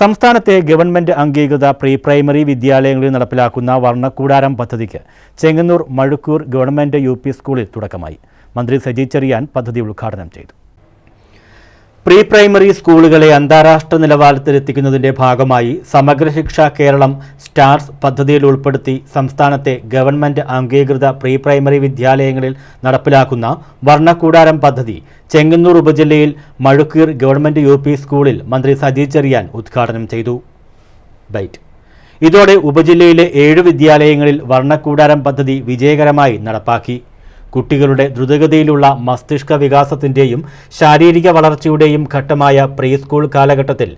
സംസ്ഥാനത്തെ ഗവൺമെന്റ് അംഗീകൃത pre primary വിദ്യാലയങ്ങളിൽ നടപ്പിലാക്കുന്ന വർണക്കൂടാരം പദ്ധതിക്ക് ചെങ്ങന്നൂർ മഴുക്കൂർ ഗവൺമെന്റ് യു സ്കൂളിൽ തുടക്കമായി. മന്ത്രി സജി ചെറിയാൻ പദ്ധതി ഉദ്ഘാടനം ചെയ്തു. പ്രീ പ്രൈമറി സ്കൂളുകളെ അന്താരാഷ്ട്ര നിലവാരത്തിലെത്തിക്കുന്നതിന്റെ ഭാഗമായി സമഗ്ര ശിക്ഷ കേരളം സ്റ്റാർസ് പദ്ധതിയിൽ ഉൾപ്പെടുത്തി സംസ്ഥാനത്തെ ഗവൺമെന്റ് അംഗീകൃത പ്രീ പ്രൈമറി വിദ്യാലയങ്ങളിൽ നടപ്പിലാക്കുന്ന വർണക്കൂടാരം പദ്ധതി ചെങ്ങന്നൂർ ഉപജില്ലയിൽ മഴുക്കീർ ഗവൺമെന്റ് യു സ്കൂളിൽ മന്ത്രി സജി ചെറിയാൻ ഉദ്ഘാടനം ചെയ്തു. ഇതോടെ ഉപജില്ലയിലെ ഏഴ് വിദ്യാലയങ്ങളിൽ വർണക്കൂടാരം പദ്ധതി വിജയകരമായി നടപ്പാക്കി. കുട്ടികളുടെ ദ്രുതഗതിയിലുള്ള മസ്തിഷ്ക വികാസത്തിന്റെയും ശാരീരിക വളർച്ചയുടെയും ഘട്ടമായ പ്രീ സ്കൂൾ കാലഘട്ടത്തിൽ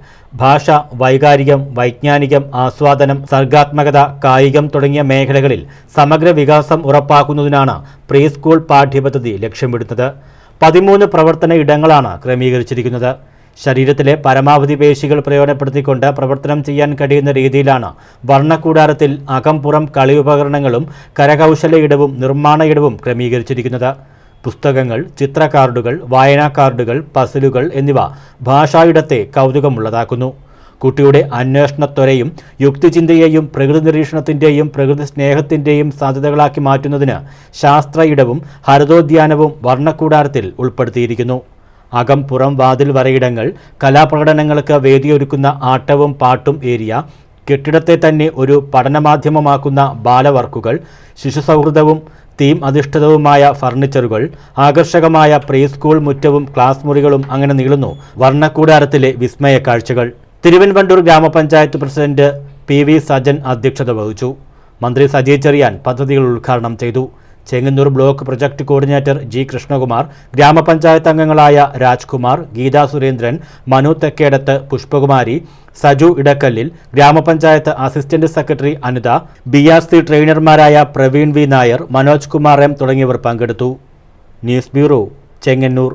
ഭാഷ വൈകാരികം വൈജ്ഞാനികം ആസ്വാദനം സർഗാത്മകത കായികം തുടങ്ങിയ മേഖലകളിൽ സമഗ്ര വികാസം ഉറപ്പാക്കുന്നതിനാണ് പ്രീ സ്കൂൾ പാഠ്യപദ്ധതി ലക്ഷ്യമിടുന്നത്. പതിമൂന്ന് പ്രവർത്തന ഇടങ്ങളാണ് ക്രമീകരിച്ചിരിക്കുന്നത്. ശരീരത്തിലെ പരമാവധി പേശികൾ പ്രയോജനപ്പെടുത്തിക്കൊണ്ട് പ്രവർത്തനം ചെയ്യാൻ കഴിയുന്ന രീതിയിലാണ് വർണക്കൂടാരത്തിൽ അകംപുറം കളി ഉപകരണങ്ങളും കരകൗശല ഇടവും നിർമ്മാണ ഇടവും ക്രമീകരിച്ചിരിക്കുന്നത്. പുസ്തകങ്ങൾ ചിത്ര കാർഡുകൾ വായനാ കാർഡുകൾ പസിലുകൾ എന്നിവ ഭാഷായിടത്തെ കൗതുകമുള്ളതാക്കുന്നു. കുട്ടിയുടെ അന്വേഷണത്വരയും യുക്തിചിന്തയെയും പ്രകൃതി നിരീക്ഷണത്തിന്റെയും പ്രകൃതി സ്നേഹത്തിന്റെയും സാധ്യതകളാക്കി മാറ്റുന്നതിന് ശാസ്ത്ര ഇടവും ഹരിതോദ്യാനവും വർണക്കൂടാരത്തിൽ ഉൾപ്പെടുത്തിയിരിക്കുന്നു. അകം പുറം വാതിൽ വരയിടങ്ങൾ കലാപ്രകടനങ്ങൾക്ക് വേദിയൊരുക്കുന്ന ആട്ടവും പാട്ടും ഏരിയ കെട്ടിടത്തെ തന്നെ ഒരു പഠനമാധ്യമമാക്കുന്ന ബാലവർക്കുകൾ ശിശുസൗഹൃദവും തീം അധിഷ്ഠിതവുമായ ഫർണിച്ചറുകൾ ആകർഷകമായ പ്രീ സ്കൂൾ മുറ്റവും ക്ലാസ് മുറികളും അങ്ങനെ നീളുന്നു വർണക്കൂടാരത്തിലെ വിസ്മയ കാഴ്ചകൾ. തിരുവൻവണ്ടൂർ ഗ്രാമപഞ്ചായത്ത് പ്രസിഡന്റ് പി വി സജൻ അധ്യക്ഷത വഹിച്ചു. മന്ത്രി സജി ചെറിയാൻ പദ്ധതികൾ ഉദ്ഘാടനം ചെയ്തു. Chengannur block project coordinator G Krishnakumar ഗ്രാമപഞ്ചായത്ത് അംഗങ്ങളായ രാജ്കുമാർ ഗീതാ സുരേന്ദ്രൻ മനു തെക്കേടത്ത് പുഷ്പകുമാരി സജു ഇടക്കല്ലിൽ ഗ്രാമപഞ്ചായത്ത് assistant secretary Anitha B R C ട്രെയിനർമാരായ Praveen V Nair Manoj Kumar M തുടങ്ങിയവർ പങ്കെടുത്തു. News bureau Chengannur.